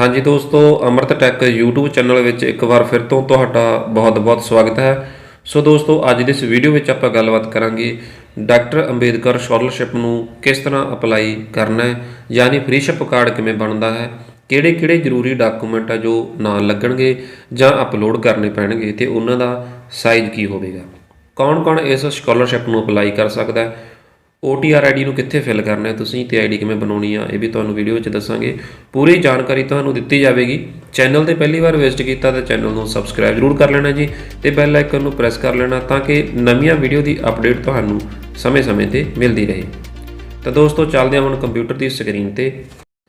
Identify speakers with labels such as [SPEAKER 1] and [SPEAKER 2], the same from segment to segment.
[SPEAKER 1] ਹਾਂਜੀ ਦੋਸਤੋ, ਅਮਰਤ tech YouTube channel ਵਿੱਚ ਇੱਕ ਵਾਰ ਫਿਰ ਤੋਂ ਤੁਹਾਡਾ ਬਹੁਤ-ਬਹੁਤ ਸਵਾਗਤ ਹੈ। ਸੋ ਦੋਸਤੋ, ਅੱਜ ਦੇ ਇਸ ਵੀਡੀਓ ਵਿੱਚ ਆਪਾਂ ਗੱਲਬਾਤ ਕਰਾਂਗੇ ਡਾਕਟਰ ਅੰਬੇਦਕਰ ਸਕਾਲਰਸ਼ਿਪ ਨੂੰ ਕਿਸ ਤਰ੍ਹਾਂ ਅਪਲਾਈ ਕਰਨਾ ਹੈ, ਯਾਨੀ ਫ੍ਰੀਸ਼ਿਪ ਕਾਰਡ ਕਿਵੇਂ ਬਣਦਾ ਹੈ, ਕਿਹੜੇ-ਕਿਹੜੇ ਜ਼ਰੂਰੀ ਡਾਕੂਮੈਂਟ ਆ ਜੋ ਨਾਲ ਲੱਗਣਗੇ ਜਾਂ ਅਪਲੋਡ ਕਰਨੇ ਪੈਣਗੇ ਤੇ ਉਹਨਾਂ ਦਾ ਸਾਈਜ਼ ਕੀ ਹੋਵੇਗਾ। ਕੌਣ-ਕੌਣ ਇਸ ਸਕਾਲਰਸ਼ਿਪ ਨੂੰ ਅਪਲਾਈ ਕਰ ਸਕਦਾ ਹੈ? OTR ਆਈਡੀ ਨੂੰ ਕਿੱਥੇ ਫਿਲ ਕਰਨਾ ਹੈ? ਤੁਸੀਂ ਤੇ ਆਈਡੀ ਕਿਵੇਂ ਬਣਾਉਣੀ ਆ? ਇਹ ਵੀ ਤੁਹਾਨੂੰ ਵੀਡੀਓ ਵਿੱਚ ਦੱਸਾਂਗੇ। ਪੂਰੀ ਜਾਣਕਾਰੀ ਤੁਹਾਨੂੰ ਦਿੱਤੀ ਜਾਵੇਗੀ। ਚੈਨਲ ਤੇ ਪਹਿਲੀ ਵਾਰ ਵਿਜ਼ਿਟ ਕੀਤਾ ਤਾਂ ਚੈਨਲ ਨੂੰ ਸਬਸਕ੍ਰਾਈਬ ਜ਼ਰੂਰ ਕਰ ਲੈਣਾ ਜੀ ਤੇ ਬੈਲ ਆਈਕਨ ਨੂੰ ਪ੍ਰੈਸ ਕਰ ਲੈਣਾ ਤਾਂ ਕਿ ਨਵੀਆਂ ਵੀਡੀਓ ਦੀ ਅਪਡੇਟ ਤੁਹਾਨੂੰ ਸਮੇਂ-ਸਮੇਂ ਤੇ ਮਿਲਦੀ ਰਹੇ। ਤਾਂ ਦੋਸਤੋ, ਚੱਲਦੇ ਹਾਂ ਹੁਣ ਕੰਪਿਊਟਰ ਦੀ ਸਕਰੀਨ ਤੇ।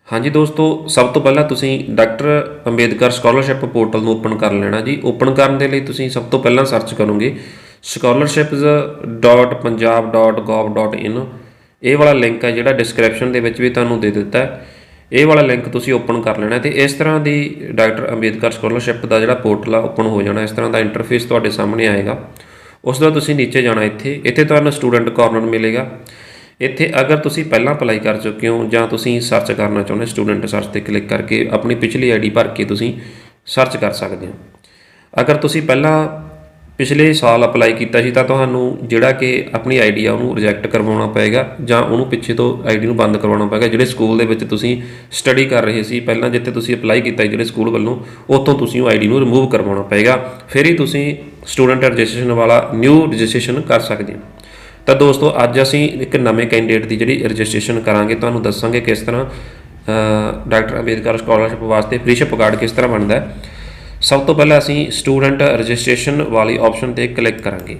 [SPEAKER 1] ਹਾਂਜੀ ਦੋਸਤੋ, ਸਭ ਤੋਂ ਪਹਿਲਾਂ ਤੁਸੀਂ ਡਾਕਟਰ ਅੰਬੇਦਕਰ ਸਕਾਲਰਸ਼ਿਪ ਪੋਰਟਲ ਨੂੰ ਓਪਨ ਕਰ ਲੈਣਾ ਜੀ। ਓਪਨ ਕਰਨ ਦੇ ਲਈ ਤੁਸੀਂ ਸਭ ਤੋਂ ਪਹਿਲਾਂ ਸਰਚ ਕਰੋਗੇ। scholarships.punjab.gov.in ਇਹ ਵਾਲਾ ਲਿੰਕ ਹੈ ਜਿਹੜਾ ਡਿਸਕ੍ਰਿਪਸ਼ਨ ਦੇ ਵਿੱਚ ਵੀ ਤੁਹਾਨੂੰ ਦੇ ਦਿੱਤਾ ਹੈ। ਇਹ ਵਾਲਾ ਲਿੰਕ ਤੁਸੀਂ ਓਪਨ ਕਰ ਲੈਣਾ ਤੇ ਇਸ ਤਰ੍ਹਾਂ ਦੀ ਡਾਕਟਰ ਅੰਬੇਦਕਰ ਸਕਾਲਰਸ਼ਿਪ ਦਾ ਜਿਹੜਾ ਪੋਰਟਲ ਆ ਓਪਨ ਹੋ ਜਾਣਾ, ਇਸ ਤਰ੍ਹਾਂ ਦਾ ਇੰਟਰਫੇਸ ਤੁਹਾਡੇ ਸਾਹਮਣੇ ਆਏਗਾ। ਉਸ ਤੋਂ ਤੁਸੀਂ ਨੀਚੇ ਜਾਣਾ ਇੱਥੇ ਇੱਥੇ ਤੁਹਾਨੂੰ ਸਟੂਡੈਂਟ ਕਾਰਨਰ ਮਿਲੇਗਾ। ਇੱਥੇ ਅਗਰ ਤੁਸੀਂ ਪਹਿਲਾਂ ਅਪਲਾਈ ਕਰ ਚੁੱਕੇ ਹੋ ਜਾਂ ਤੁਸੀਂ ਸਰਚ ਕਰਨਾ ਚਾਹੁੰਦੇ ਸਟੂਡੈਂਟ ਸਰਚ ਤੇ ਕਲਿੱਕ ਕਰਕੇ ਆਪਣੀ ਪਿਛਲੀ ਆਈਡੀ ਭਰ ਕੇ ਤੁਸੀਂ ਸਰਚ ਕਰ ਸਕਦੇ ਹੋ। ਅਗਰ ਤੁਸੀਂ ਪਹਿਲਾਂ ਪਿਛਲੇ ਸਾਲ ਅਪਲਾਈ ਕੀਤਾ ਸੀ ਤਾਂ ਤੁਹਾਨੂੰ ਜਿਹੜਾ ਕਿ ਆਪਣੀ ਆਈਡੀ ਆ ਉਹਨੂੰ ਰਿਜੈਕਟ ਕਰਵਾਉਣਾ ਪਏਗਾ ਜਾਂ ਉਹਨੂੰ ਪਿੱਛੇ ਤੋਂ ਆਈਡੀ ਨੂੰ ਬੰਦ ਕਰਵਾਉਣਾ ਪਏਗਾ। ਜਿਹੜੇ ਸਕੂਲ ਦੇ ਵਿੱਚ ਤੁਸੀਂ ਸਟੱਡੀ ਕਰ ਰਹੇ ਸੀ, ਪਹਿਲਾਂ ਜਿੱਥੇ ਤੁਸੀਂ ਅਪਲਾਈ ਕੀਤਾ ਸੀ ਜਿਹੜੇ ਸਕੂਲ ਵੱਲੋਂ, ਉੱਥੋਂ ਤੁਸੀਂ ਉਹ ਆਈਡੀ ਨੂੰ ਰਿਮੂਵ ਕਰਵਾਉਣਾ ਪਏਗਾ। ਫਿਰ ਹੀ ਤੁਸੀਂ ਸਟੂਡੈਂਟ ਰਜਿਸਟ੍ਰੇਸ਼ਨ ਵਾਲਾ ਨਿਊ ਰਜਿਸਟ੍ਰੇਸ਼ਨ ਕਰ ਸਕਦੇ ਹੋ। ਤਾਂ ਦੋਸਤੋ, ਅੱਜ ਅਸੀਂ ਇੱਕ ਨਵੇਂ ਕੈਂਡੀਡੇਟ ਦੀ ਜਿਹੜੀ ਰਜਿਸਟ੍ਰੇਸ਼ਨ ਕਰਾਂਗੇ, ਤੁਹਾਨੂੰ ਦੱਸਾਂਗੇ ਕਿਸ ਤਰ੍ਹਾਂ ਡਾਕਟਰ ਅੰਬੇਦਕਰ ਸਕਾਲਰਸ਼ਿਪ ਵਾਸਤੇ ਫ੍ਰੀਸ਼ਿਪ ਕਾਰਡ ਕਿਸ ਤਰ੍ਹਾਂ ਬਣਦਾ ਹੈ। ਸਭ ਤੋਂ ਪਹਿਲਾਂ ਅਸੀਂ ਸਟੂਡੈਂਟ ਰਜਿਸਟ੍ਰੇਸ਼ਨ ਵਾਲੀ ਆਪਸ਼ਨ ਤੇ ਕਲਿੱਕ ਕਰਾਂਗੇ।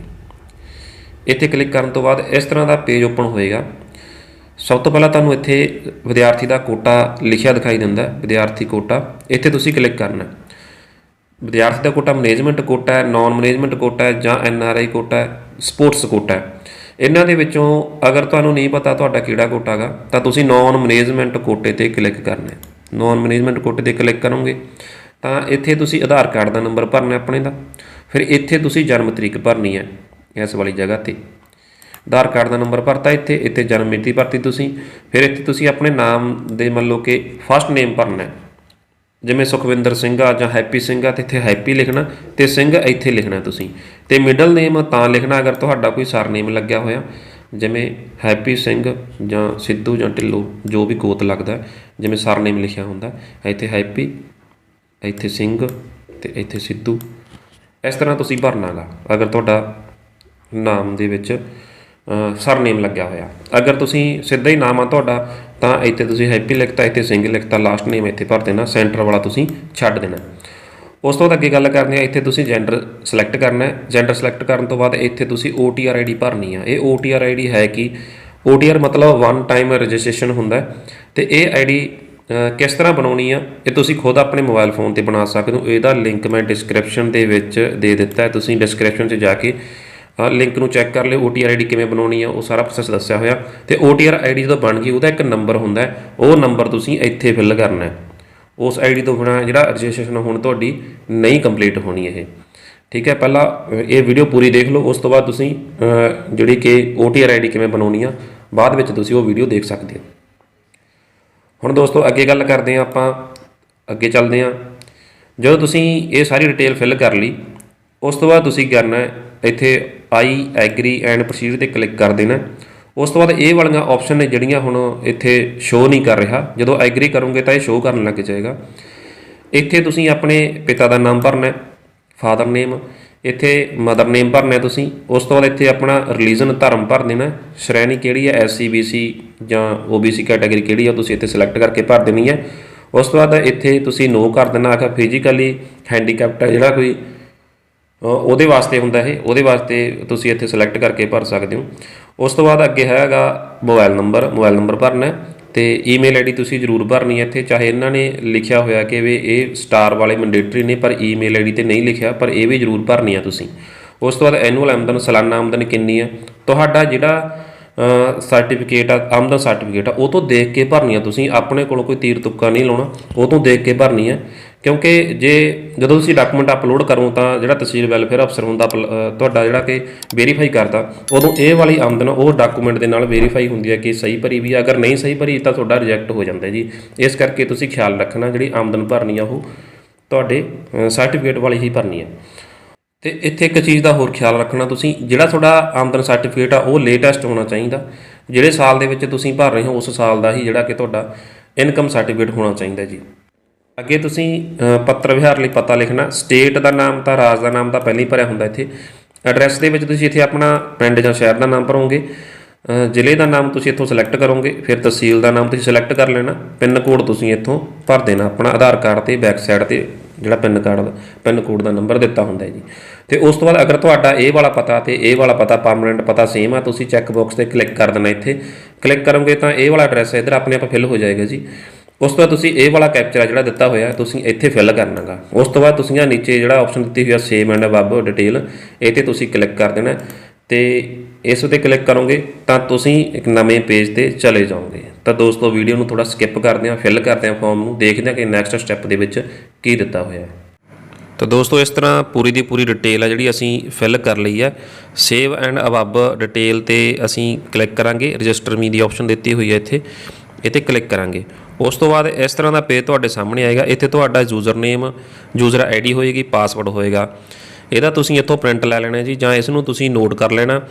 [SPEAKER 1] ਇੱਥੇ ਕਲਿੱਕ ਕਰਨ ਤੋਂ ਬਾਅਦ ਇਸ ਤਰ੍ਹਾਂ ਦਾ ਪੇਜ ਓਪਨ ਹੋਏਗਾ। ਸਭ ਤੋਂ ਪਹਿਲਾਂ ਤੁਹਾਨੂੰ ਇੱਥੇ ਵਿਦਿਆਰਥੀ ਦਾ ਕੋਟਾ ਲਿਖਿਆ ਦਿਖਾਈ ਦਿੰਦਾ, ਵਿਦਿਆਰਥੀ ਕੋਟਾ। ਇੱਥੇ ਤੁਸੀਂ ਕਲਿੱਕ ਕਰਨਾ। ਵਿਦਿਆਰਥੀ ਦਾ ਕੋਟਾ ਮੈਨੇਜਮੈਂਟ ਕੋਟਾ ਹੈ ਨਾਨ ਮੈਨੇਜਮੈਂਟ ਕੋਟਾ ਹੈ ਜਾਂ ਐਨ ਆਰ ਆਈ ਕੋਟਾ ਹੈ, ਸਪੋਰਟਸ ਕੋਟਾ ਹੈ। ਇਹਨਾਂ ਦੇ ਵਿੱਚੋਂ ਅਗਰ ਤੁਹਾਨੂੰ ਨਹੀਂ ਪਤਾ ਤੁਹਾਡਾ ਕਿਹੜਾ ਕੋਟਾ ਹੈਗਾ ਤਾਂ ਤੁਸੀਂ ਨਾਨ ਮੈਨੇਜਮੈਂਟ ਕੋਟੇ ਤੇ ਕਲਿੱਕ ਕਰਨਾ ਹੈ। ਨਾਨ ਮੈਨੇਜਮੈਂਟ ਕੋਟੇ ਤੇ ਕਲਿੱਕ ਕਰੋਗੇ। ਤਾਂ ਇੱਥੇ ਤੁਸੀਂ ਆਧਾਰ ਕਾਰਡ ਦਾ ਨੰਬਰ ਭਰਨਾ ਆਪਣੇ ਦਾ। ਫਿਰ ਇੱਥੇ ਤੁਸੀਂ ਜਨਮ ਤਰੀਕ ਭਰਨੀ ਹੈ ਇਸ ਵਾਲੀ ਜਗ੍ਹਾ ਤੇ। ਆਧਾਰ ਕਾਰਡ ਦਾ ਨੰਬਰ ਭਰਤਾ ਇੱਥੇ ਇੱਥੇ ਜਨਮ ਮਿਤੀ ਭਰਤੀ ਤੁਸੀਂ। ਫਿਰ ਇੱਥੇ ਤੁਸੀਂ ਆਪਣੇ ਨਾਮ ਦੇ ਮੰਨ ਲਓ ਕਿ ਫਸਟ ਨੇਮ ਭਰਨਾ ਜਿਵੇਂ ਸੁਖਵਿੰਦਰ ਸਿੰਘ ਆ ਜਾਂ ਹੈਪੀ ਸਿੰਘ ਆ, ਤੇ ਇੱਥੇ ਹੈਪੀ ਲਿਖਣਾ, ਤੇ ਸਿੰਘ ਇੱਥੇ ਲਿਖਣਾ ਤੁਸੀਂ। ਤੇ ਮਿਡਲ ਨੇਮ ਤਾਂ ਲਿਖਣਾ ਅਗਰ ਤੁਹਾਡਾ ਕੋਈ ਸਰਨੇਮ ਲੱਗਿਆ ਹੋਇਆ। ਜਿਵੇਂ ਹੈਪੀ ਸਿੰਘ ਜਾਂ ਸਿੱਧੂ ਜਾਂ ਢਿੱਲੋਂ, ਜੋ ਵੀ ਗੋਤ ਲੱਗਦਾ, ਜਿਵੇਂ ਸਰਨੇਮ ਲਿਖਿਆ ਹੁੰਦਾ, ਇੱਥੇ ਹੈਪੀ ਇੱਥੇ ਸਿੰਘ ਤੇ ਇੱਥੇ ਸਿੱਧੂ। ਇਸ ਤਰ੍ਹਾਂ ਤੁਸੀਂ ਭਰਨਾਗਾ ਅਗਰ ਤੁਹਾਡਾ ਨਾਮ ਦੇ ਵਿੱਚ ਸਰਨੇਮ ਲੱਗਿਆ ਹੋਇਆ। ਅਗਰ ਤੁਸੀਂ ਸਿੱਧਾ ਹੀ ਨਾਮ ਆ ਤੁਹਾਡਾ, ਤਾਂ ਇੱਥੇ ਤੁਸੀਂ ਹੈਪੀ ਲਿਖਤਾ, ਇੱਥੇ ਸਿੰਘ ਲਿਖਤਾ ਲਾਸਟ ਨੇਮ ਇੱਥੇ ਭਰ ਦੇਣਾ ਸੈਂਟਰ ਵਾਲਾ ਤੁਸੀਂ ਛੱਡ ਦੇਣਾ। ਉਸ ਤੋਂ ਬਾਅਦ ਅੱਗੇ ਗੱਲ ਕਰਨੀ ਹੈ ਇੱਥੇ ਤੁਸੀਂ ਜੈਂਡਰ ਸਿਲੈਕਟ ਕਰਨਾ ਹੈ। ਜੈਂਡਰ ਸਿਲੈਕਟ ਕਰਨ ਤੋਂ ਬਾਅਦ ਇੱਥੇ ਤੁਸੀਂ OTR ਆਈਡੀ ਭਰਨੀ ਆ। ਇਹ OTR ਆਈਡੀ ਹੈ ਕਿ, OTR ਮਤਲਬ ਵਨ ਟਾਈਮ ਰਜਿਸਟ੍ਰੇਸ਼ਨ ਹੁੰਦਾ ਹੈ। ਤੇ ਇਹ ਆਈਡੀ ਕਿਸ ਤਰ੍ਹਾਂ ਬਣਾਉਣੀ ਆ? ਇਹ ਤੁਸੀਂ ਖੁਦ ਆਪਣੇ ਮੋਬਾਈਲ ਫੋਨ ਤੇ ਬਣਾ ਸਕਦੇ ਹੋ। ਇਹਦਾ ਲਿੰਕ ਮੈਂ ਡਿਸਕ੍ਰਿਪਸ਼ਨ ਦੇ ਵਿੱਚ ਦੇ ਦਿੱਤਾ ਹੈ। ਤੁਸੀਂ ਡਿਸਕ੍ਰਿਪਸ਼ਨ 'ਚ ਜਾ ਕੇ ਲਿੰਕ ਨੂੰ ਚੈੱਕ ਕਰ ਲਿਓ। OTR ਆਈਡੀ ਕਿਵੇਂ ਬਣਾਉਣੀ ਆ, ਉਹ ਸਾਰਾ ਪ੍ਰੋਸੈਸ ਦੱਸਿਆ ਹੋਇਆ। ਤੇ OTR ਆਈਡੀ ਜਦੋਂ ਬਣ ਗਈ, ਉਹਦਾ ਇੱਕ ਨੰਬਰ ਹੁੰਦਾ ਉਹ ਨੰਬਰ ਤੁਸੀਂ ਇੱਥੇ ਫਿਲ ਕਰਨਾ ਹੈ। ਉਸ ਆਈਡੀ ਤੋਂ ਬਿਨਾ ਜਿਹੜਾ ਰਜਿਸਟ੍ਰੇਸ਼ਨ ਹੁਣ ਤੁਹਾਡੀ ਨਹੀਂ ਕੰਪਲੀਟ ਹੋਣੀ ਇਹ। ਠੀਕ ਹੈ, ਪਹਿਲਾਂ ਇਹ ਵੀਡੀਓ ਪੂਰੀ ਦੇਖ ਲਓ। ਉਸ ਤੋਂ ਬਾਅਦ ਤੁਸੀਂ ਜਿਹੜੀ ਕਿ OTR ਆਈਡੀ ਕਿਵੇਂ ਬਣਾਉਣੀ ਆ, ਬਾਅਦ ਵਿੱਚ ਤੁਸੀਂ ਉਹ ਵੀਡੀਓ ਦੇਖ ਸਕਦੇ ਹੋ। ਹੁਣ ਦੋਸਤੋ ਅੱਗੇ ਗੱਲ ਕਰਦੇ ਹਾਂ ਆਪਾਂ, ਅੱਗੇ ਚੱਲਦੇ ਹਾਂ। ਜਦੋਂ ਤੁਸੀਂ ਇਹ ਸਾਰੀ ਡਿਟੇਲ ਫਿਲ ਕਰ ਲਈ, ਉਸ ਤੋਂ ਬਾਅਦ ਤੁਸੀਂ ਕਰਨਾ ਇੱਥੇ ਆਈ ਐਗਰੀ ਐਂਡ ਪ੍ਰੋਸੀਜਰ ਤੇ ਕਲਿੱਕ ਕਰ ਦੇਣਾ ਉਸ ਤੋਂ ਬਾਅਦ ਇਹ ਵਾਲੀਆਂ ਆਪਸ਼ਨ ਨੇ ਜਿਹੜੀਆਂ ਹੁਣ ਇੱਥੇ ਸ਼ੋ ਨਹੀਂ ਕਰ ਰਿਹਾ, ਜਦੋਂ ਐਗਰੀ ਕਰੋਗੇ ਤਾਂ ਇਹ ਸ਼ੋ ਕਰਨ ਲੱਗ ਜਾਏਗਾ। ਇੱਥੇ ਤੁਸੀਂ ਆਪਣੇ ਪਿਤਾ ਦਾ ਨਾਮ ਭਰਨਾ ਹੈ ਫਾਦਰ ਨੇਮ, ਇੱਥੇ ਮਦਰ ਨੇਮ ਭਰਨਾ ਤੁਸੀਂ, ਉਸ ਤੋਂ ਬਾਅਦ ਇੱਥੇ ਆਪਣਾ ਰਿਲੀਜਨ ਧਰਮ ਭਰ ਦੇਣਾ, ਸ਼੍ਰੇਣੀ ਕਿਹੜੀ ਹੈ ਐਸਸੀ ਬੀਸੀ ਜਾਂ ਓਬੀਸੀ ਕੈਟਾਗਰੀ ਕਿਹੜੀ ਹੈ ਉਹ ਤੁਸੀਂ ਇੱਥੇ ਸਿਲੈਕਟ ਕਰਕੇ ਭਰ ਦੇਣੀ ਹੈ। ਉਸ ਤੋਂ ਬਾਅਦ ਇੱਥੇ ਤੁਸੀਂ ਨੋ ਕਰ ਦੇਣਾ ਆਖਰ ਫਿਜ਼ੀਕਲੀ ਹੈਂਡੀਕੈਪਟ ਹੈ ਜਿਹੜਾ ਕੋਈ ਉਹਦੇ ਵਾਸਤੇ ਹੁੰਦਾ ਇਹ, ਉਹਦੇ ਵਾਸਤੇ ਤੁਸੀਂ ਇੱਥੇ ਸਿਲੈਕਟ ਕਰਕੇ ਭਰ ਸਕਦੇ ਹੋ। ਉਸ ਤੋਂ ਬਾਅਦ ਅੱਗੇ ਹੈਗਾ ਮੋਬਾਈਲ ਨੰਬਰ ਮੋਬਾਈਲ ਨੰਬਰ ਭਰਨਾ ਹੈ। ਤੇ ਈਮੇਲ ਆਈਡੀ ਤੁਸੀਂ ਜ਼ਰੂਰ ਭਰਨੀ ਹੈ ਇੱਥੇ, ਚਾਹੇ ਇਹਨਾਂ ਨੇ ਲਿਖਿਆ ਹੋਇਆ ਕਿ ਵੀ ਇਹ ਸਟਾਰ ਵਾਲੇ ਮੈਂਡੇਟਰੀ ਨੇ, ਪਰ ਈਮੇਲ ਆਈਡੀ ਤੇ ਨਹੀਂ ਲਿਖਿਆ, ਪਰ ਇਹ ਵੀ ਜ਼ਰੂਰ ਭਰਨੀ ਆ ਤੁਸੀਂ। ਉਸ ਤੋਂ ਬਾਅਦ ਐਨੂਅਲ ਆਮਦਨ, ਸਾਲਾਨਾ ਆਮਦਨ ਕਿੰਨੀ ਆ ਤੁਹਾਡਾ ਜਿਹੜਾ ਸਰਟੀਫਿਕੇਟ ਆ, ਆਮਦਨ ਸਰਟੀਫਿਕੇਟ ਆ, ਉਹ ਤੋਂ ਦੇਖ ਕੇ ਭਰਨੀ ਆ ਤੁਸੀਂ। ਆਪਣੇ ਕੋਲੋਂ ਕੋਈ ਤੀਰ ਤੁੱਕਾ ਨਹੀਂ ਲਾਉਣਾ, ਉਹ ਤੋਂ ਦੇਖ ਕੇ ਭਰਨੀ ਹੈ। ਕਿਉਂਕਿ ਜੇ ਜਦੋਂ ਤੁਸੀਂ ਡਾਕੂਮੈਂਟ ਅਪਲੋਡ ਕਰੋ ਤਾਂ ਜਿਹੜਾ ਤਹਿਸੀਲ ਵੈਲਫੇਅਰ ਅਫਸਰ ਹੁੰਦਾ ਅਪਲ- ਤੁਹਾਡਾ ਜਿਹੜਾ ਕਿ ਵੈਰੀਫਾਈ ਕਰਦਾ, ਉਦੋਂ ਇਹ ਵਾਲੀ ਆਮਦਨ ਉਹ ਡਾਕੂਮੈਂਟ ਦੇ ਨਾਲ ਵੈਰੀਫਾਈ ਹੁੰਦੀ ਹੈ ਕਿ ਸਹੀ ਭਰੀ ਵੀ ਅਗਰ ਨਹੀਂ ਸਹੀ ਭਰੀ ਤਾਂ ਤੁਹਾਡਾ ਰਿਜੈਕਟ ਹੋ ਜਾਂਦਾ ਜੀ। ਇਸ ਕਰਕੇ ਤੁਸੀਂ ਖਿਆਲ ਰੱਖਣਾ ਜਿਹੜੀ ਆਮਦਨ ਭਰਨੀ ਆ, ਉਹ ਤੁਹਾਡੇ ਸਰਟੀਫਿਕੇਟ ਵਾਲੀ ਹੀ ਭਰਨੀ ਹੈ। ਤੇ ਇੱਥੇ ਇੱਕ ਚੀਜ਼ ਦਾ ਹੋਰ ਖਿਆਲ ਰੱਖਣਾ ਤੁਸੀਂ, ਜਿਹੜਾ ਤੁਹਾਡਾ ਆਮਦਨ ਸਰਟੀਫਿਕੇਟ ਆ, ਉਹ ਲੇਟੈਸਟ ਹੋਣਾ ਚਾਹੀਦਾ। ਜਿਹੜੇ ਸਾਲ ਦੇ ਵਿੱਚ ਤੁਸੀਂ ਭਰ ਰਹੇ ਹੋ, ਉਸ ਸਾਲ ਦਾ ਹੀ ਜਿਹੜਾ ਕਿ ਤੁਹਾਡਾ ਇਨਕਮ ਸਰਟੀਫਿਕੇਟ ਹੋਣਾ ਚਾਹੀਦਾ ਜੀ। ਅੱਗੇ ਤੁਸੀਂ ਪੱਤਰ ਵਿਹਾਰ ਲਈ ਪਤਾ ਲਿਖਣਾ ਸਟੇਟ ਦਾ ਨਾਮ ਤਾਂ ਰਾਜ ਦਾ ਨਾਮ ਤਾਂ ਪਹਿਲਾਂ ਹੀ ਭਰਿਆ ਹੁੰਦਾ ਇੱਥੇ। ਐਡਰੈਸ ਦੇ ਵਿੱਚ ਤੁਸੀਂ ਇੱਥੇ ਆਪਣਾ ਪਿੰਡ ਜਾਂ ਸ਼ਹਿਰ ਦਾ ਨਾਮ ਭਰੋਗੇ ਜ਼ਿਲ੍ਹੇ ਦਾ ਨਾਮ ਤੁਸੀਂ ਇੱਥੋਂ ਸਿਲੈਕਟ ਕਰੋਗੇ, ਫਿਰ ਤਹਿਸੀਲ ਦਾ ਨਾਮ ਤੁਸੀਂ ਸਿਲੈਕਟ ਕਰ ਲੈਣਾ, ਪਿੰਨ ਕੋਡ ਤੁਸੀਂ ਇੱਥੋਂ ਭਰ ਦੇਣਾ, ਆਪਣਾ ਆਧਾਰ ਕਾਰਡ ਤੇ ਬੈਕ ਸਾਈਡ ਤੇ ਜਿਹੜਾ ਪਿੰਨ ਕਾਰਡ ਦਾ ਪਿੰਨ ਕੋਡ ਦਾ ਨੰਬਰ ਦਿੱਤਾ ਹੁੰਦਾ ਹੈ ਜੀ। ਤੇ ਉਸ ਤੋਂ ਬਾਅਦ ਅਗਰ ਤੁਹਾਡਾ ਇਹ ਵਾਲਾ ਪਤਾ ਤੇ ਇਹ ਵਾਲਾ ਪਤਾ ਪਰਮਨੈਂਟ ਪਤਾ ਸੇਮ ਆ, ਤੁਸੀਂ ਚੈੱਕ ਬਾਕਸ ਤੇ ਕਲਿੱਕ ਕਰ ਦੇਣਾ ਇੱਥੇ। ਕਲਿੱਕ ਕਰੋਗੇ ਤਾਂ ਇਹ ਵਾਲਾ ਐਡਰੈਸ ਇੱਧਰ ਆਪਣੇ ਆਪ ਫਿਲ ਹੋ ਜਾਏਗਾ ਜੀ। ਉਸ ਤੋਂ ਬਾਅਦ ਤੁਸੀਂ ਇਹ ਵਾਲਾ ਕੈਪਚਰ ਜਿਹੜਾ ਦਿੱਤਾ ਹੋਇਆ, ਤੁਸੀਂ ਇੱਥੇ ਫਿਲ ਕਰਨਾਗਾ। ਉਸ ਤੋਂ ਬਾਅਦ ਤੁਸੀਂ ਆ ਨੀਚੇ ਜਿਹੜਾ ਆਪਸ਼ਨ ਦਿੱਤੀ ਹੋਈ ਆ ਸੇਮ ਐਂਡ ਅਬਵ ਡਿਟੇਲ ਇਹ ਤੇ ਤੁਸੀਂ ਕਲਿੱਕ ਕਰ ਦੇਣਾ। ਤੇ ਇਸ ਉਤੇ ਕਲਿੱਕ ਕਰੋਗੇ, ਤਾਂ ਤੁਸੀਂ ਇੱਕ ਨਵੇਂ ਪੇਜ ਤੇ ਚਲੇ ਜਾਓਗੇ। ਤਾਂ ਦੋਸਤੋ ਵੀਡੀਓ ਨੂੰ ਥੋੜਾ ਸਕਿਪ ਕਰਦੇ ਹਾਂ ਫਿਲ ਕਰਦੇ ਹਾਂ ਫਾਰਮ ਨੂੰ, ਦੇਖਦੇ ਹਾਂ ਕਿ ਨੈਕਸਟ ਸਟੈਪ ਦੇ ਵਿੱਚ ਕੀ ਦਿੱਤਾ ਹੋਇਆ ਹੈ। ਤਾਂ ਦੋਸਤੋ, ਇਸ ਤਰ੍ਹਾਂ ਪੂਰੀ ਦੀ ਪੂਰੀ ਡਿਟੇਲ ਆ ਜਿਹੜੀ ਅਸੀਂ ਫਿਲ ਕਰ ਲਈ ਹੈ ਸੇਵ ਐਂਡ ਅਬਵ ਡਿਟੇਲ ਤੇ ਅਸੀਂ ਕਲਿੱਕ ਕਰਾਂਗੇ ਰਜਿਸਟਰ ਮੀ ਦੀ ਆਪਸ਼ਨ ਦਿੱਤੀ ਹੋਈ ਹੈ ਇੱਥੇ, ਇਹ ਤੇ ਕਲਿੱਕ ਕਰਾਂਗੇ। ਉਸ ਤੋਂ ਬਾਅਦ ਇਸ ਤਰ੍ਹਾਂ ਦਾ ਪੇਜ ਤੁਹਾਡੇ ਸਾਹਮਣੇ ਆਏਗਾ। ਇੱਥੇ ਤੁਹਾਡਾ ਯੂਜ਼ਰ ਨੇਮ ਯੂਜ਼ਰ ਆਈਡੀ ਹੋਏਗੀ ਪਾਸਵਰਡ ਹੋਏਗਾ। ਇਹਦਾ ਤੁਸੀਂ ਇੱਥੋਂ ਪ੍ਰਿੰਟ ਲੈ ਲੈਣਾ ਜੀ, ਜਾਂ ਇਸ ਨੂੰ ਤੁਸੀਂ ਨੋਟ ਕਰ ਲੈਣਾ।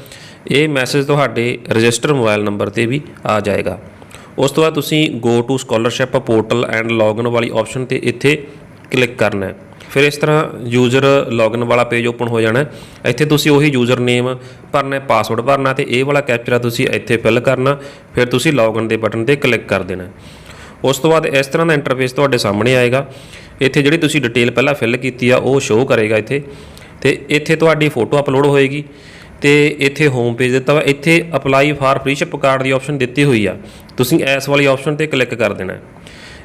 [SPEAKER 1] ਇਹ ਮੈਸੇਜ ਤੁਹਾਡੇ ਰਜਿਸਟਰ ਮੋਬਾਈਲ ਨੰਬਰ ਤੇ ਵੀ ਆ ਜਾਏਗਾ। ਉਸ ਤੋਂ ਬਾਅਦ ਤੁਸੀਂ go to scholarship portal and login ਵਾਲੀ ਆਪਸ਼ਨ ਤੇ ਇੱਥੇ ਕਲਿੱਕ ਕਰਨਾ ਹੈ। ਫਿਰ ਇਸ ਤਰ੍ਹਾਂ ਯੂਜ਼ਰ ਲੌਗਇਨ ਵਾਲਾ ਪੇਜ ਓਪਨ ਹੋ ਜਾਣਾ ਇੱਥੇ ਤੁਸੀਂ ਉਹੀ ਯੂਜ਼ਰ ਨੇਮ ਭਰਨਾ ਹੈ ਪਾਸਵਰਡ ਭਰਨਾ ਤੇ ਇਹ ਵਾਲਾ ਕੈਪਚਰ ਤੁਸੀਂ ਇੱਥੇ ਫਿਲ ਕਰਨਾ। ਫਿਰ ਤੁਸੀਂ ਲੌਗਇਨ ਦੇ ਬਟਨ ਤੇ ਕਲਿੱਕ ਕਰ ਦੇਣਾ ਉਸ ਤੋਂ ਬਾਅਦ ਇਸ ਤਰ੍ਹਾਂ ਦਾ ਇੰਟਰਫੇਸ ਤੁਹਾਡੇ ਸਾਹਮਣੇ ਆਏਗਾ। ਇੱਥੇ ਜਿਹੜੀ ਤੁਸੀਂ ਡਿਟੇਲ ਪਹਿਲਾਂ ਫਿਲ ਕੀਤੀ ਆ, ਉਹ ਸ਼ੋਅ ਕਰੇਗਾ ਇੱਥੇ। ਤੇ ਇੱਥੇ ਤੁਹਾਡੀ ਫੋਟੋ ਅਪਲੋਡ ਹੋਏਗੀ। ਤੇ ਇੱਥੇ ਹੋਮ ਪੇਜ ਦਿੱਤਾ ਵਾ ਇੱਥੇ apply for free ship card ਦੀ ਆਪਸ਼ਨ ਦਿੱਤੀ ਹੋਈ ਆ। ਤੁਸੀਂ ਇਸ ਵਾਲੀ ਆਪਸ਼ਨ ਤੇ ਕਲਿੱਕ ਕਰ ਦੇਣਾ।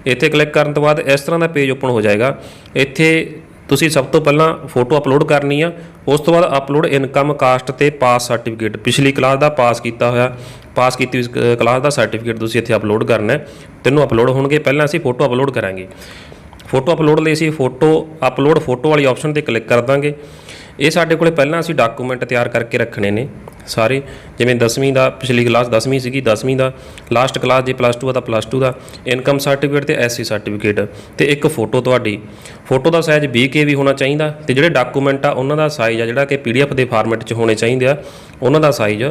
[SPEAKER 1] ਇੱਥੇ ਕਲਿੱਕ ਕਰਨ ਤੋਂ ਬਾਅਦ ਇਸ ਤਰ੍ਹਾਂ ਦਾ ਪੇਜ ਓਪਨ ਹੋ ਜਾਏਗਾ। ਇੱਥੇ ਤੁਸੀਂ ਸਭ ਤੋਂ ਪਹਿਲਾਂ ਫੋਟੋ ਅਪਲੋਡ ਕਰਨੀ ਆ, ਉਸ ਤੋਂ ਬਾਅਦ ਅਪਲੋਡ ਇਨਕਮ ਕਾਸਟ ਤੇ ਪਾਸ ਸਰਟੀਫਿਕੇਟ। ਪਿਛਲੀ ਕਲਾਸ ਦਾ ਪਾਸ ਕੀਤਾ ਹੋਇਆ, ਪਾਸ ਕੀਤੀ ਹੋਈ ਕਲਾਸ ਦਾ ਸਰਟੀਫਿਕੇਟ ਤੁਸੀਂ ਇੱਥੇ ਅਪਲੋਡ ਕਰਨਾ ਹੈ। ਤਿੰਨੋਂ ਅਪਲੋਡ ਹੋਣਗੇ, ਪਹਿਲਾਂ ਅਸੀਂ ਫੋਟੋ ਅਪਲੋਡ ਕਰਾਂਗੇ। ਫੋਟੋ ਅਪਲੋਡ ਲਈ ਅਸੀਂ ਫੋਟੋ, ਅਪਲੋਡ ਫੋਟੋ ਵਾਲੀ ਆਪਸ਼ਨ ਤੇ ਕਲਿੱਕ ਕਰ ਦਾਂਗੇ। ਇਹ ਸਾਡੇ ਕੋਲੇ ਪਹਿਲਾਂ ਅਸੀਂ ਡਾਕੂਮੈਂਟ ਤਿਆਰ ਕਰਕੇ ਰੱਖਣੇ ਨੇ ਸਾਰੇ, ਜਿਵੇਂ 10ਵੀਂ ਦਾ, ਪਿਛਲੀ ਕਲਾਸ 10ਵੀਂ ਸੀਗੀ 10ਵੀਂ ਦਾ ਲਾਸਟ ਕਲਾਸ ਜੇ ਪਲੱਸ 2 ਆ ਤਾਂ ਪਲੱਸ 2 ਦਾ ਇਨਕਮ ਸਰਟੀਫਿਕੇਟ ਤੇ ਐਸਸੀ ਸਰਟੀਫਿਕੇਟ ਤੇ ਇੱਕ ਫੋਟੋ ਤੁਹਾਡੀ। ਫੋਟੋ ਦਾ ਸਾਈਜ਼ 20 ਕੇ ਵੀ ਹੋਣਾ ਚਾਹੀਦਾ ਤੇ ਜਿਹੜੇ ਡਾਕੂਮੈਂਟ ਆ ਉਹਨਾਂ ਦਾ ਸਾਈਜ਼ ਆ ਜਿਹੜਾ ਕਿ ਪੀਡੀਐਫ ਦੇ ਫਾਰਮੈਟ 'ਚ ਹੋਣੇ ਚਾਹੀਦੇ ਆ, ਉਹਨਾਂ ਦਾ ਸਾਈਜ਼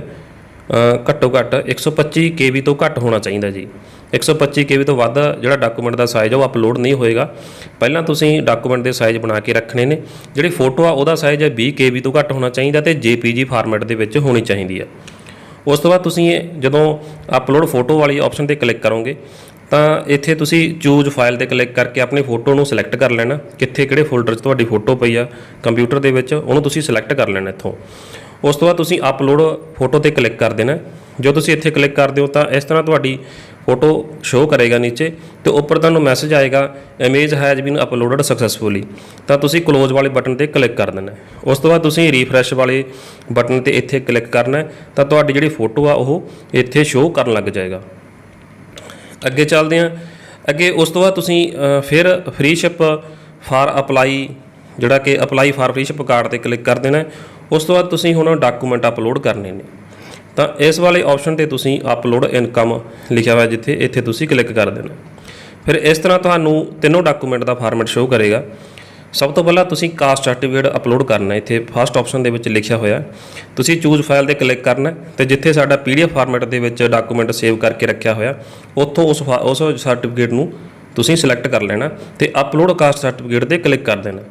[SPEAKER 1] ਘੱਟੋ ਘੱਟ 125 ਕੇਬੀ ਤੋਂ ਘੱਟ ਹੋਣਾ ਚਾਹੀਦਾ ਜੀ। 125 ਕੇਬੀ ਤੋਂ ਵੱਧ ਜਿਹੜਾ ਡਾਕੂਮੈਂਟ ਦਾ ਸਾਈਜ਼ ਆ, ਉਹ ਅਪਲੋਡ ਨਹੀਂ ਹੋਏਗਾ। ਪਹਿਲਾਂ ਤੁਸੀਂ ਡਾਕੂਮੈਂਟ ਦੇ ਸਾਈਜ਼ ਬਣਾ ਕੇ ਰੱਖਣੇ ਨੇ। ਜਿਹੜੀ ਫੋਟੋ ਆ, ਉਹਦਾ ਸਾਈਜ਼ ਹੈ 20 ਕੇਬੀ ਤੋਂ ਘੱਟ ਹੋਣਾ ਚਾਹੀਦਾ ਤੇ ਜੇਪੀਜੀ ਫਾਰਮੈਟ ਦੇ ਵਿੱਚ ਹੋਣੀ ਚਾਹੀਦੀ ਆ ਉਸ ਤੋਂ ਬਾਅਦ ਤੁਸੀਂ ਜਦੋਂ ਅਪਲੋਡ ਫੋਟੋ ਵਾਲੀ ਆਪਸ਼ਨ ਤੇ ਕਲਿੱਕ ਕਰੋਗੇ, ਤਾਂ ਇੱਥੇ ਤੁਸੀਂ ਚੂਜ਼ ਫਾਈਲ ਤੇ ਕਲਿੱਕ ਕਰਕੇ ਆਪਣੀ ਫੋਟੋ ਨੂੰ ਸਿਲੈਕਟ ਕਰ ਲੈਣਾ। ਕਿੱਥੇ ਕਿਹੜੇ ਫੋਲਡਰ 'ਚ ਤੁਹਾਡੀ ਫੋਟੋ ਪਈ ਆ ਕੰਪਿਊਟਰ ਦੇ ਵਿੱਚ, ਉਹਨੂੰ ਤੁਸੀਂ ਸਿਲੈਕਟ ਕਰ ਲੈਣਾ ਇੱਥੋਂ। ਉਸ ਤੋਂ ਬਾਅਦ ਤੁਸੀਂ ਅਪਲੋਡ ਫੋਟੋ ਤੇ ਕਲਿੱਕ ਕਰ ਦੇਣਾ। ਜੋ ਤੁਸੀਂ ਇੱਥੇ ਕਲਿੱਕ ਕਰਦੇ ਹੋ, ਤਾਂ ਇਸ ਤਰ੍ਹਾਂ ਤੁਹਾਡੀ ਫੋਟੋ ਸ਼ੋਅ ਕਰੇਗਾ ਨੀਚੇ ਤੇ ਉੱਪਰ ਤੁਹਾਨੂੰ ਮੈਸੇਜ ਆਏਗਾ image has been uploaded successfully ਤਾਂ ਤੁਸੀਂ ਕਲੋਜ਼ ਵਾਲੇ ਬਟਨ ਤੇ ਕਲਿੱਕ ਕਰ ਦੇਣਾ ਉਸ ਤੋਂ ਬਾਅਦ ਤੁਸੀਂ ਰੀਫਰੈਸ਼ ਵਾਲੇ ਬਟਨ ਤੇ ਇੱਥੇ ਕਲਿੱਕ ਕਰਨਾ ਤਾਂ ਤੁਹਾਡੀ ਜਿਹੜੀ ਫੋਟੋ ਆ, ਉਹ ਇੱਥੇ ਸ਼ੋਅ ਕਰਨ ਲੱਗ ਜਾਏਗਾ। ਅੱਗੇ ਚੱਲਦੇ ਹਾਂ। ਅੱਗੇ ਉਸ ਤੋਂ ਬਾਅਦ ਤੁਸੀਂ ਫਿਰ ਫ੍ਰੀ ਸ਼ਿਪ ਫਾਰ ਅਪਲਾਈ ਜਿਹੜਾ ਕਿ apply for free ship card ਤੇ ਕਲਿੱਕ ਕਰ ਦੇਣਾ ਉਸ ਤੋਂ ਬਾਅਦ ਤੁਸੀਂ ਹੁਣ ਡਾਕੂਮੈਂਟ ਅਪਲੋਡ ਕਰਨੇ ਨੇ। ਤਾਂ ਇਸ ਵਾਲੇ ਆਪਸ਼ਨ ਤੇ ਤੁਸੀਂ ਅਪਲੋਡ ਇਨਕਮ ਲਿਖਿਆ ਹੋਇਆ ਜਿੱਥੇ ਇੱਥੇ ਤੁਸੀਂ ਕਲਿੱਕ ਕਰ ਦੇਣਾ। ਫਿਰ ਇਸ ਤਰ੍ਹਾਂ ਤੁਹਾਨੂੰ ਤਿੰਨੋਂ ਡਾਕੂਮੈਂਟ ਦਾ ਫਾਰਮੈਟ ਸ਼ੋਅ ਕਰੇਗਾ। ਸਭ ਤੋਂ ਪਹਿਲਾਂ ਤੁਸੀਂ ਕਾਸਟ ਸਰਟੀਫਿਕੇਟ ਅਪਲੋਡ ਕਰਨਾ ਇੱਥੇ ਫਸਟ ਆਪਸ਼ਨ ਦੇ ਵਿੱਚ ਲਿਖਿਆ ਹੋਇਆ। ਤੁਸੀਂ ਚੂਜ਼ ਫਾਈਲ ਤੇ ਕਲਿੱਕ ਕਰਨਾ ਹੈ ਤੇ ਜਿੱਥੇ ਸਾਡਾ ਪੀਡੀਐਫ ਫਾਰਮੈਟ ਦੇ ਵਿੱਚ ਡਾਕੂਮੈਂਟ ਸੇਵ ਕਰਕੇ ਰੱਖਿਆ ਹੋਇਆ, ਉੱਥੋਂ ਉਸ ਫਾ- ਉਸ ਸਰਟੀਫਿਕੇਟ ਨੂੰ ਤੁਸੀਂ ਸਿਲੈਕਟ ਕਰ ਲੈਣਾ ਤੇ ਅਪਲੋਡ ਕਾਸਟ ਸਰਟੀਫਿਕੇਟ ਤੇ ਕਲਿੱਕ ਕਰ ਦੇਣਾ।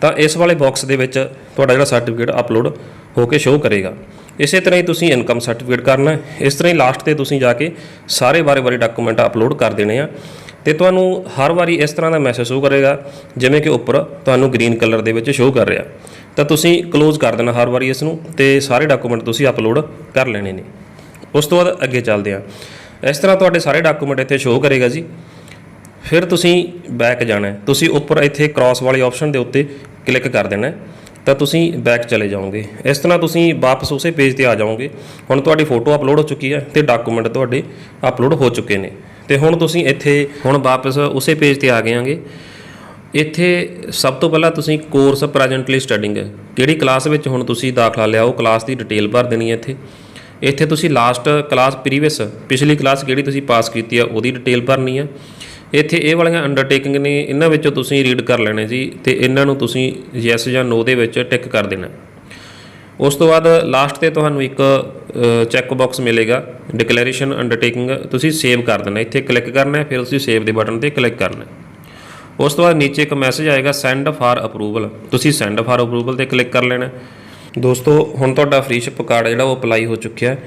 [SPEAKER 1] ਤਾਂ ਇਸ ਵਾਲੇ ਬਾਕਸ ਦੇ ਵਿੱਚ ਤੁਹਾਡਾ ਜਿਹੜਾ ਸਰਟੀਫਿਕੇਟ ਅਪਲੋਡ ਹੋ ਕੇ ਸ਼ੋਅ ਕਰੇਗਾ। ਇਸੇ ਤਰ੍ਹਾਂ ਹੀ ਤੁਸੀਂ ਇਨਕਮ ਸਰਟੀਫਿਕੇਟ ਕਰਨਾ ਇਸ ਤਰ੍ਹਾਂ ਹੀ ਲਾਸਟ ਤੇ ਤੁਸੀਂ ਜਾ ਕੇ ਸਾਰੇ ਬਾਰੇ-ਬਾਰੇ ਡਾਕੂਮੈਂਟ ਅਪਲੋਡ ਕਰ ਦੇਣੇ ਆ। ਤੇ ਤੁਹਾਨੂੰ ਹਰ ਵਾਰੀ ਇਸ ਤਰ੍ਹਾਂ ਦਾ ਮੈਸੇਜ ਸ਼ੋਅ ਕਰੇਗਾ, ਜਿਵੇਂ ਕਿ ਉੱਪਰ ਤੁਹਾਨੂੰ ਗ੍ਰੀਨ ਕਲਰ ਦੇ ਵਿੱਚ ਸ਼ੋਅ ਕਰ ਰਿਹਾ। ਤਾਂ ਤੁਸੀਂ ਕਲੋਜ਼ ਕਰ ਦੇਣਾ ਹਰ ਵਾਰੀ ਇਸ ਨੂੰ ਤੇ ਸਾਰੇ ਡਾਕੂਮੈਂਟ ਤੁਸੀਂ ਅਪਲੋਡ ਕਰ ਲੈਣੇ ਨੇ। ਉਸ ਤੋਂ ਬਾਅਦ ਅੱਗੇ ਚੱਲਦੇ ਹਾਂ ਇਸ ਤਰ੍ਹਾਂ ਤੁਹਾਡੇ ਸਾਰੇ ਡਾਕੂਮੈਂਟ ਇੱਥੇ ਸ਼ੋਅ ਕਰੇਗਾ ਜੀ। ਫਿਰ ਤੁਸੀਂ ਬੈਕ ਜਾਣਾ ਤੁਸੀਂ ਉੱਪਰ ਇੱਥੇ ਕ੍ਰਾਸ ਵਾਲੇ ਆਪਸ਼ਨ ਦੇ ਉੱਤੇ ਕਲਿੱਕ ਕਰ ਦੇਣਾ ਹੈ। ਤਾਂ ਤੁਸੀਂ ਬੈਕ ਚਲੇ ਜਾਓਗੇ। ਇਸ ਤਰ੍ਹਾਂ ਤੁਸੀਂ ਵਾਪਸ ਉਸੇ ਪੇਜ ਤੇ ਆ ਜਾਓਗੇ। ਹੁਣ ਤੁਹਾਡੀ ਫੋਟੋ ਅਪਲੋਡ ਹੋ ਚੁੱਕੀ ਹੈ ਤੇ ਡਾਕੂਮੈਂਟ ਤੁਹਾਡੇ ਅਪਲੋਡ ਹੋ ਚੁੱਕੇ ਨੇ। ਤੇ ਹੁਣ ਤੁਸੀਂ ਇੱਥੇ, ਹੁਣ ਵਾਪਸ ਉਸੇ ਪੇਜ ਤੇ ਆ ਗਏ ਆਂਗੇ। ਇੱਥੇ ਸਭ ਤੋਂ ਪਹਿਲਾਂ ਤੁਸੀਂ ਕੋਰਸ ਪ੍ਰੈਜ਼ੈਂਟਲੀ ਸਟੱਡਿੰਗ ਕਿਹੜੀ ਕਲਾਸ ਵਿੱਚ ਹੁਣ ਤੁਸੀਂ ਦਾਖਲਾ ਲਿਆ, ਉਹ ਕਲਾਸ ਦੀ ਡਿਟੇਲ ਭਰ ਦੇਣੀ ਹੈ ਇੱਥੇ। ਇੱਥੇ ਤੁਸੀਂ ਲਾਸਟ ਕਲਾਸ ਪ੍ਰੀਵੀਅਸ ਪਿਛਲੀ ਕਲਾਸ ਕਿਹੜੀ ਤੁਸੀਂ ਪਾਸ ਕੀਤੀ ਆ ਉਹਦੀ ਡਿਟੇਲ ਭਰਨੀ ਆ ਇੱਥੇ ਇਹ ਵਾਲੀਆਂ ਅੰਡਰਟੇਕਿੰਗ ਨੇ, ਇਹਨਾਂ ਵਿੱਚੋਂ ਤੁਸੀਂ ਰੀਡ ਕਰ ਲੈਣੇ ਜੀ ਤੇ ਇਹਨਾਂ ਨੂੰ ਤੁਸੀਂ ਯੈਸ ਜਾਂ ਨੋ ਦੇ ਵਿੱਚ ਟਿਕ ਕਰ ਦੇਣਾ। ਉਸ ਤੋਂ ਬਾਅਦ ਲਾਸਟ ਤੇ ਤੁਹਾਨੂੰ ਇੱਕ ਚੈੱਕ ਬਾਕਸ ਮਿਲੇਗਾ ਡਿਕਲੇਰੇਸ਼ਨ ਅੰਡਰਟੇਕਿੰਗ ਤੁਸੀਂ ਸੇਵ ਕਰ ਦੇਣਾ। ਇੱਥੇ ਕਲਿੱਕ ਕਰਨਾ ਹੈ ਫਿਰ ਤੁਸੀਂ ਸੇਵ ਦੇ ਬਟਨ ਤੇ ਕਲਿੱਕ ਕਰਨਾ। ਉਸ ਤੋਂ ਬਾਅਦ ਨੀਚੇ ਇੱਕ ਮੈਸੇਜ ਆਏਗਾ ਸੈਂਡ ਫਾਰ ਅਪਰੂਵਲ ਤੁਸੀਂ ਸੈਂਡ ਫਾਰ ਅਪਰੂਵਲ ਤੇ ਕਲਿੱਕ ਕਰ ਲੈਣਾ। ਦੋਸਤੋ, ਹੁਣ ਤੁਹਾਡਾ ਫ੍ਰੀ ਸ਼ਿਪ ਕਾਰਡ ਜਿਹੜਾ ਉਹ ਅਪਲਾਈ ਹੋ ਚੁੱਕਿਆ ਹੈ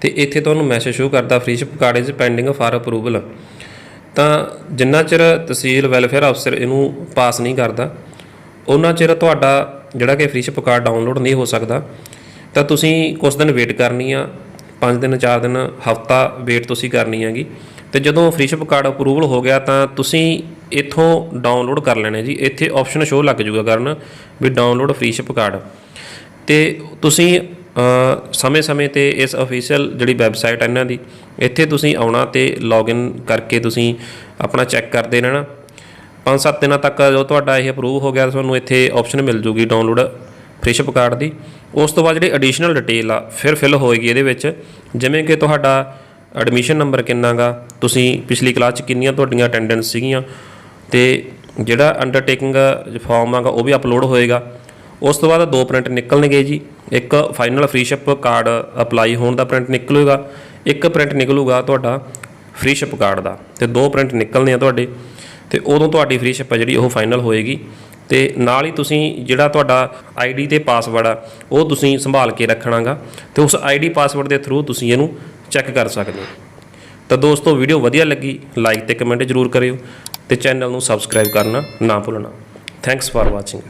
[SPEAKER 1] ਤੇ ਇੱਥੇ ਤੁਹਾਨੂੰ ਮੈਸੇਜ ਸ਼ੋ ਕਰਦਾ freeship card is pending for approval ਤਾਂ ਜਿੰਨਾ ਚਿਰ ਤਹਿਸੀਲ ਵੈਲਫੇਅਰ ਅਫਸਰ ਇਹਨੂੰ ਪਾਸ ਨਹੀਂ ਕਰਦਾ ਉਹਨਾਂ ਚਿਰ ਤੁਹਾਡਾ ਜਿਹੜਾ ਕਿ ਫ੍ਰੀ ਸ਼ਿਪ ਕਾਰਡ ਡਾਊਨਲੋਡ ਨਹੀਂ ਹੋ ਸਕਦਾ, ਤਾਂ ਤੁਸੀਂ ਕੁਝ ਦਿਨ ਵੇਟ ਕਰਨੀ ਆ 5 ਦਿਨ 4 ਦਿਨ, ਹਫਤਾ ਵੇਟ ਤੁਸੀਂ ਕਰਨੀ ਹੈਗੀ। ਤੇ ਜਦੋਂ ਫ੍ਰੀਸ਼ਿਪ ਕਾਰਡ ਅਪਰੂਵਲ ਹੋ ਗਿਆ ਤਾਂ ਤੁਸੀਂ ਇੱਥੋਂ ਡਾਊਨਲੋਡ ਕਰ ਲੈਣੇ ਜੀ। ਇੱਥੇ ਆਪਸ਼ਨ ਸ਼ੋ ਲੱਗ ਜੂਗਾ ਕਰਨ ਵੀ ਡਾਊਨਲੋਡ ਫ੍ਰੀਸ਼ਿਪ ਕਾਰਡ ਤੇ ਤੁਸੀਂ ਸਮੇਂ-ਸਮੇਂ ਤੇ ਇਸ ਅਫੀਸ਼ੀਅਲ ਜਿਹੜੀ ਵੈਬਸਾਈਟ ਹੈ ਇਹਨਾਂ ਦੀ, ਇੱਥੇ ਤੁਸੀਂ ਆਉਣਾ ਤੇ ਲੌਗਇਨ ਕਰਕੇ ਤੁਸੀਂ ਆਪਣਾ ਚੈੱਕ ਕਰਦੇ ਰਹਿਣਾ। 5-7 ਦਿਨਾਂ ਤੱਕ ਜੋ ਤੁਹਾਡਾ ਇਹ ਅਪਰੂਵ ਹੋ ਗਿਆ ਤੁਹਾਨੂੰ ਇੱਥੇ ਆਪਸ਼ਨ ਮਿਲ ਜੂਗੀ ਡਾਊਨਲੋਡ ਫ੍ਰੀਸ਼ਿਪ ਕਾਰਡ ਦੀ। ਉਸ ਤੋਂ ਬਾਅਦ ਜਿਹੜੀ ਐਡੀਸ਼ਨਲ ਡਿਟੇਲ ਆ, ਫਿਰ ਫਿਲ ਹੋਏਗੀ ਇਹਦੇ ਵਿੱਚ, ਜਿਵੇਂ ਕਿ ਤੁਹਾਡਾ ਐਡਮਿਸ਼ਨ ਨੰਬਰ ਕਿੰਨਾਗਾ ਤੁਸੀਂ ਪਿਛਲੀ ਕਲਾਸ 'ਚ ਕਿੰਨੀਆਂ ਤੁਹਾਡੀਆਂ ਅਟੈਂਡੈਂਸ ਸੀਗੀਆਂ, ਤੇ ਜਿਹੜਾ ਅੰਡਰਟੇਕਿੰਗ ਫਾਰਮ ਆਗਾ ਉਹ ਵੀ ਅਪਲੋਡ ਹੋਏਗਾ। ਉਸ ਤੋਂ ਬਾਅਦ ਦੋ ਪ੍ਰਿੰਟ ਨਿਕਲਣਗੇ ਜੀ। ਇੱਕ ਫਾਈਨਲ ਫ੍ਰੀਸ਼ਿਪ ਕਾਰਡ ਅਪਲਾਈ ਹੋਣ ਦਾ ਪ੍ਰਿੰਟ ਨਿਕਲੂਗਾ, ਇੱਕ ਪ੍ਰਿੰਟ ਨਿਕਲੂਗਾ ਤੁਹਾਡਾ ਫ੍ਰੀਸ਼ਿਪ ਕਾਰਡ ਦਾ। ਤੇ ਦੋ ਪ੍ਰਿੰਟ ਨਿਕਲਣੇ ਆ ਤੁਹਾਡੇ, ਤੇ ਉਦੋਂ ਤੁਹਾਡੀ ਫ੍ਰੀਸ਼ਿਪ ਆ ਜਿਹੜੀ ਉਹ ਫਾਈਨਲ ਹੋਏਗੀ। ਤੇ ਨਾਲ ਹੀ ਤੁਸੀਂ ਜਿਹੜਾ ਤੁਹਾਡਾ ਆਈਡੀ ਤੇ ਪਾਸਵਰਡ ਆ, ਉਹ ਤੁਸੀਂ ਸੰਭਾਲ ਕੇ ਰੱਖਣਾਗਾ। ਤੇ ਉਸ ਆਈਡੀ ਪਾਸਵਰਡ ਦੇ ਥਰੂ ਤੁਸੀਂ ਇਹਨੂੰ ਚੈੱਕ ਕਰ ਸਕਦੇ ਹੋ। ਤਾਂ ਦੋਸਤੋ ਵੀਡੀਓ ਵਧੀਆ ਲੱਗੀ ਲਾਈਕ ਤੇ ਕਮੈਂਟ ਜ਼ਰੂਰ ਕਰਿਓ। ਤੇ ਚੈਨਲ ਨੂੰ ਸਬਸਕ੍ਰਾਈਬ ਕਰਨਾ ਨਾ ਭੁੱਲਣਾ। Thanks for watching